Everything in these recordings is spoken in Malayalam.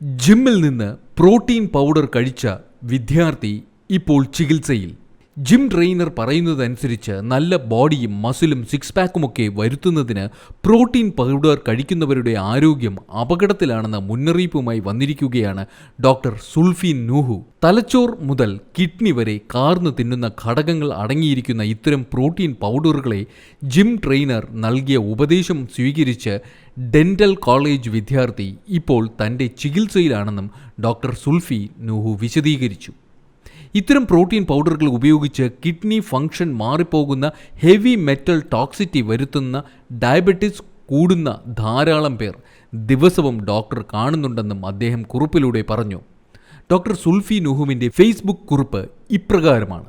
ജിമ്മിൽ നിന്ന് പ്രോട്ടീൻ പൗഡർ കഴിച്ച വിദ്യാർത്ഥി ഇപ്പോൾ ചികിത്സയിൽ. ജിം ട്രെയിനർ പറയുന്നതനുസരിച്ച് നല്ല ബോഡിയും മസിലും സിക്സ് പാക്കുമൊക്കെ വരുത്തുന്നതിന് പ്രോട്ടീൻ പൗഡർ കഴിക്കുന്നവരുടെ ആരോഗ്യം അപകടത്തിലാണെന്ന മുന്നറിയിപ്പുമായി വന്നിരിക്കുകയാണ് ഡോക്ടർ സുൽഫീൻ നൂഹു. തലച്ചോർ മുതൽ കിഡ്നി വരെ കാർന്നു തിന്നുന്ന ഘടകങ്ങൾ അടങ്ങിയിരിക്കുന്ന ഇത്തരം പ്രോട്ടീൻ പൗഡറുകളെ ജിം ട്രെയിനർ നൽകിയ ഉപദേശം സ്വീകരിച്ച് ഡെന്റൽ കോളേജ് വിദ്യാർത്ഥി ഇപ്പോൾ തന്റെ ചികിത്സയിലാണെന്നും ഡോക്ടർ സുൽഫി നുഹു വിശദീകരിച്ചു. ഇത്തരം പ്രോട്ടീൻ പൗഡറുകൾ ഉപയോഗിച്ച് കിഡ്നി ഫംഗ്ഷൻ മാറിപ്പോകുന്ന ഹെവി മെറ്റൽ ടോക്സിറ്റി വരുത്തുന്ന ഡയബറ്റിസ് കൂടുന്ന ധാരാളം പേർ ദിവസവും ഡോക്ടർ കാണുന്നുണ്ടെന്നും അദ്ദേഹം കുറിപ്പിലൂടെ പറഞ്ഞു. ഡോക്ടർ സുൽഫി നുഹുവിന്റെ ഫേസ്ബുക്ക് കുറിപ്പ് ഇപ്രകാരമാണ്.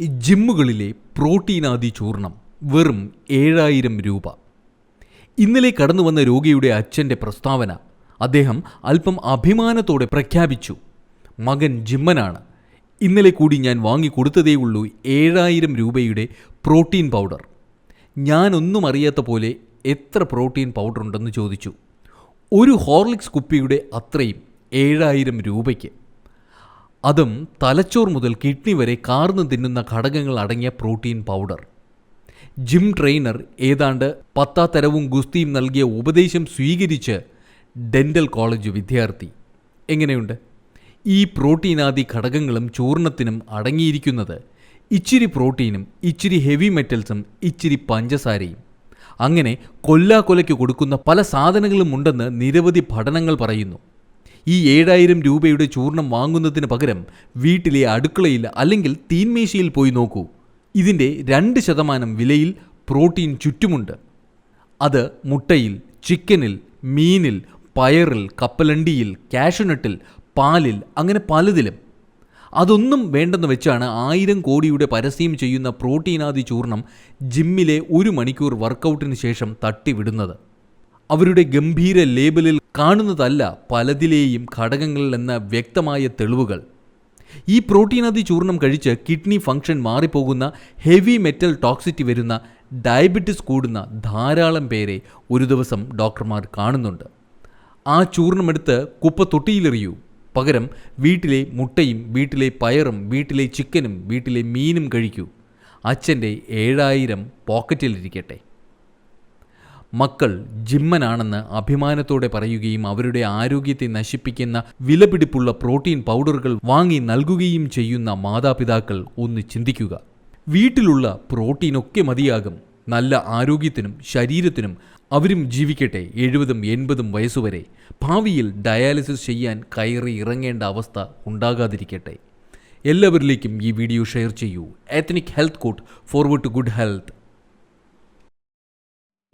ജിമ്മുകളിലെ പ്രോട്ടീനാദി ചൂർണം വെറും ഏഴായിരം രൂപ. ഇന്നലെ കടന്നു വന്ന രോഗിയുടെ അച്ഛന്റെ പ്രസ്താവന അദ്ദേഹം അല്പം അഭിമാനത്തോടെ പ്രഖ്യാപിച്ചു. മകൻ ജിമ്മനാണ്. ഇന്നലെ കൂടി ഞാൻ വാങ്ങിക്കൊടുത്തതേയുള്ളൂ ഏഴായിരം രൂപയുടെ പ്രോട്ടീൻ പൗഡർ. ഞാനൊന്നും അറിയാത്ത പോലെ എത്ര പ്രോട്ടീൻ പൗഡർ ഉണ്ടെന്ന് ചോദിച്ചു. ഒരു ഹോർലിക്സ് കുപ്പിയുടെ അത്രയും ഏഴായിരം രൂപയ്ക്ക്. അതും തലച്ചോർ മുതൽ കിഡ്നി വരെ കാർന്നു തിന്നുന്ന ഘടകങ്ങൾ അടങ്ങിയ പ്രോട്ടീൻ പൗഡർ. ജിം ട്രെയിനർ ഏതാണ്ട് പത്താത്തരവും ഗുസ്തിയും നൽകിയ ഉപദേശം സ്വീകരിച്ച് ഡെന്റൽ കോളേജ് വിദ്യാർത്ഥി. എങ്ങനെയുണ്ട്? ഈ പ്രോട്ടീനാദി ഘടകങ്ങളും ചൂർണത്തിനും അടങ്ങിയിരിക്കുന്നത് ഇച്ചിരി പ്രോട്ടീനും ഇച്ചിരി ഹെവി മെറ്റൽസും ഇച്ചിരി പഞ്ചസാരയും. അങ്ങനെ കൊല്ലാക്കൊലയ്ക്ക് കൊടുക്കുന്ന പല സാധനങ്ങളും ഉണ്ടെന്ന് നിരവധി പഠനങ്ങൾ പറയുന്നു. ഈ ഏഴായിരം രൂപയുടെ ചൂർണം വാങ്ങുന്നതിന് പകരം വീട്ടിലെ അടുക്കളയിൽ അല്ലെങ്കിൽ തീന്മേശയിൽ പോയി നോക്കൂ. ഇതിന്റെ രണ്ട് ശതമാനം വിലയിൽ പ്രോട്ടീൻ ചുറ്റുമുണ്ട്. അത് മുട്ടയിൽ ചിക്കനിൽ മീനിൽ പയറിൽ കപ്പലണ്ടിയിൽ കാഷ്യൂനട്ടിൽ പാലിൽ അങ്ങനെ പലതിലും. അതൊന്നും വേണ്ടെന്ന് വെച്ചാണ് ആയിരം കോടിയുടെ പരസ്യം ചെയ്യുന്ന പ്രോട്ടീനാദി ചൂർണം ജിമ്മിലെ ഒരു മണിക്കൂർ വർക്കൗട്ടിന് ശേഷം തട്ടിവിടുന്നത്. അവരുടെ ഗംഭീര ലേബലിൽ കാണുന്നതല്ല പലതിലെയും ഘടകങ്ങളിൽ എന്ന വ്യക്തമായ തെളിവുകൾ. ഈ പ്രോട്ടീനാദി ചൂർണം കഴിച്ച് കിഡ്നി ഫംഗ്ഷൻ മാറിപ്പോകുന്ന ഹെവി മെറ്റൽ ടോക്സിറ്റി വരുന്ന ഡയബറ്റിസ് കൂടുന്ന ധാരാളം പേരെ ഒരു ദിവസം ഡോക്ടർമാർ കാണുന്നുണ്ട്. ആ ചൂർണമെടുത്ത് കുപ്പ തൊട്ടിയിലെറിയൂ. പകരം വീട്ടിലെ മുട്ടയും വീട്ടിലെ പയറും വീട്ടിലെ ചിക്കനും വീട്ടിലെ മീനും കഴിക്കൂ. അച്ഛന്റെ ഏഴായിരം പോക്കറ്റിലിരിക്കട്ടെ. മക്കൾ ജിമ്മനാണെന്ന് അഭിമാനത്തോടെ പറയുകയും അവരുടെ ആരോഗ്യത്തെ നശിപ്പിക്കുന്ന വിലപിടിപ്പുള്ള പ്രോട്ടീൻ പൗഡറുകൾ വാങ്ങി നൽകുകയും ചെയ്യുന്ന മാതാപിതാക്കൾ ഒന്ന് ചിന്തിക്കുക. വീട്ടിലുള്ള പ്രോട്ടീനൊക്കെ മതിയാകും. നല്ല ആരോഗ്യത്തിനും ശരീരത്തിനും അവരും ജീവിക്കട്ടെ എഴുപതും എൺപതും വയസ്സുവരെ. ഭാവിയിൽ ഡയാലിസിസ് ചെയ്യാൻ കയറി ഇറങ്ങേണ്ട അവസ്ഥ ഉണ്ടാകാതിരിക്കട്ടെ. എല്ലാവരിലേക്കും ഈ വീഡിയോ ഷെയർ ചെയ്യൂ. Ethnic health court forward to good health